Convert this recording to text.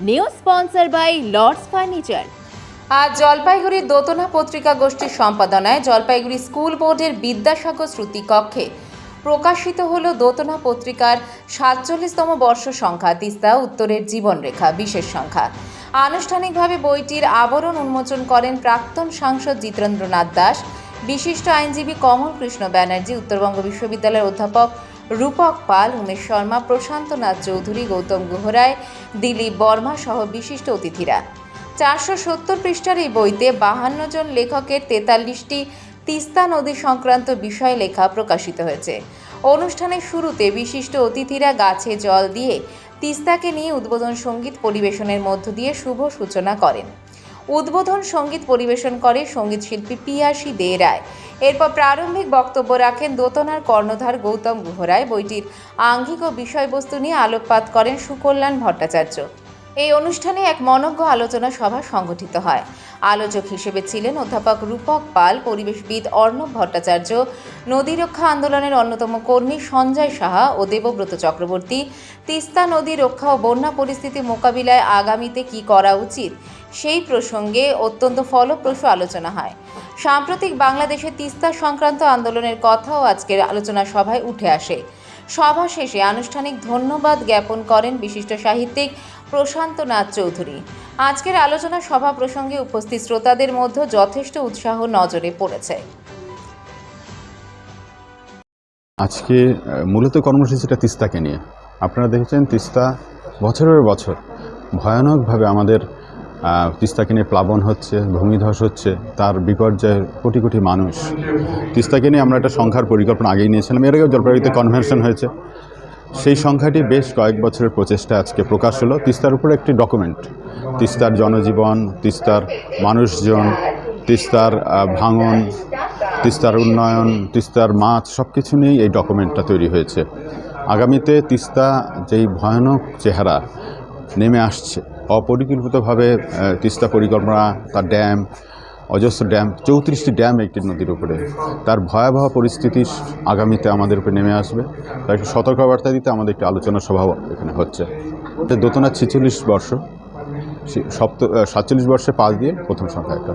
New sponsor by Lords furniture আজ জলপাইগুড়ির দোতনা পত্রিকা গোষ্ঠীর সম্পাদনায় জলপাইগুড়ি স্কুল বোর্ডের বিদ্যাসাগর স্মৃতি কক্ষে প্রকাশিত হল দোতনা পত্রিকার সাতচল্লিশতম বর্ষ সংখ্যা, তিস্তা উত্তরের জীবনরেখা, বিশেষ সংখ্যা। আনুষ্ঠানিকভাবে বইটির আবরণ উন্মোচন করেন প্রাক্তন সাংসদ জিতেন্দ্রনাথ দাস। বিশিষ্ট আইনজীবী কমল কৃষ্ণ ব্যানার্জি, উত্তরবঙ্গ বিশ্ববিদ্যালয়ের অধ্যাপক রূপক পাল, উমেশ শর্মা, প্রশান্ত নাথ চৌধুরী, গৌতম গুহরায়, দিলীপ বর্মা সহ বিশিষ্ট অতিথিরা। চারশো সত্তর পৃষ্ঠার এই বইতে বাহান্ন জন লেখকের তেতাল্লিশটি তিস্তা নদী সংক্রান্ত বিষয় লেখা প্রকাশিত হয়েছে। অনুষ্ঠানের শুরুতে বিশিষ্ট অতিথিরা গাছে জল দিয়ে তিস্তাকে নিয়ে উদ্বোধন সংগীত পরিবেশনের মধ্য দিয়ে শুভ সূচনা করেন। উদ্বোধন সংগীত পরিবেশন করে সংগীত শিল্পী পিয়াসী দে রায়। এরপর প্রারম্ভিক বক্তব্য রাখেন দোতনার কর্ণধার গৌতম গুহরায় বইটির আঙ্গিক ও বিষয়বস্তু নিয়ে আলোকপাত করেন সুকল্যাণ ভট্টাচার্য। এই অনুষ্ঠানে এক মনজ্ঞ আলোচনা সভা সংগঠিত হয়। আলোচক হিসেবে ছিলেন অধ্যাপক রূপক পাল, পরিবেশবিদ অর্ণব ভট্টাচার্য, নদী রক্ষা আন্দোলনের অন্যতম কর্মী সঞ্জয় সাহা ও দেবব্রত চক্রবর্তী। তিস্তা নদী রক্ষা ও বন্যা পরিস্থিতি মোকাবিলায় আগামীতে কি করা উচিত, সেই প্রসঙ্গে অত্যন্ত ফলপ্রসূ আলোচনা হয়। সাম্প্রতিক বাংলাদেশে তিস্তা সংক্রান্ত আন্দোলনের কথাও আজকের আলোচনা সভায় উঠে আসে। সভা শেষে আনুষ্ঠানিক ধন্যবাদ জ্ঞাপন করেন বিশিষ্ট সাহিত্যিক প্রশান্ত নাথ চৌধুরী। আজকের আলোচনা সভা প্রসঙ্গে উপস্থিত শ্রোতাদের মধ্যে যথেষ্ট উৎসাহ নজরে পড়েছে। আজকে মূলত কর্মসূচিটা তিস্তাকে নিয়ে। আপনারা দেখেছেন তিস্তা বছরের বছর ভয়ানকভাবে আমাদের তিস্তাকে প্লাবন হচ্ছে, ভূমিধস হচ্ছে, তার বিপর্যয়ে কোটি কোটি মানুষ। তিস্তাকে নিয়ে আমরা একটা সংখ্যার পরিকল্পনা আগেই নিয়েছিলাম, এর আগেও জলপাইগুড়িতে কনভেনশন হয়েছে। সেই সংখ্যাটি বেশ কয়েক বছরের প্রচেষ্টা আজকে প্রকাশ হলো। তিস্তার উপরে একটি ডকুমেন্ট তিস্তার জনজীবন, তিস্তার মানুষজন, তিস্তার ভাঙন, তিস্তার উন্নয়ন, তিস্তার মাছ সব কিছু নিয়েই এই ডকুমেন্টটা তৈরি হয়েছে। আগামীতে তিস্তা যেই ভয়ানক চেহারা নেমে আসছে অপরিকল্পিতভাবে তিস্তা পরিকল্পনা, তার ড্যাম, অজস্র ড্যাম, চৌত্রিশটি ড্যাম একটি নদীর উপরে। তার ভয়াবহ পরিস্থিতি আগামীতে আমাদের উপরে নেমে আসবে। তার একটি সতর্কবার্তা দিতে আমাদের একটি আলোচনা সভাও এখানে হচ্ছে। দোতনা ছেচল্লিশ বর্ষ সপ্ত সাতচল্লিশ বর্ষে পাঁচ দিয়ে প্রথম সংখ্যা এটা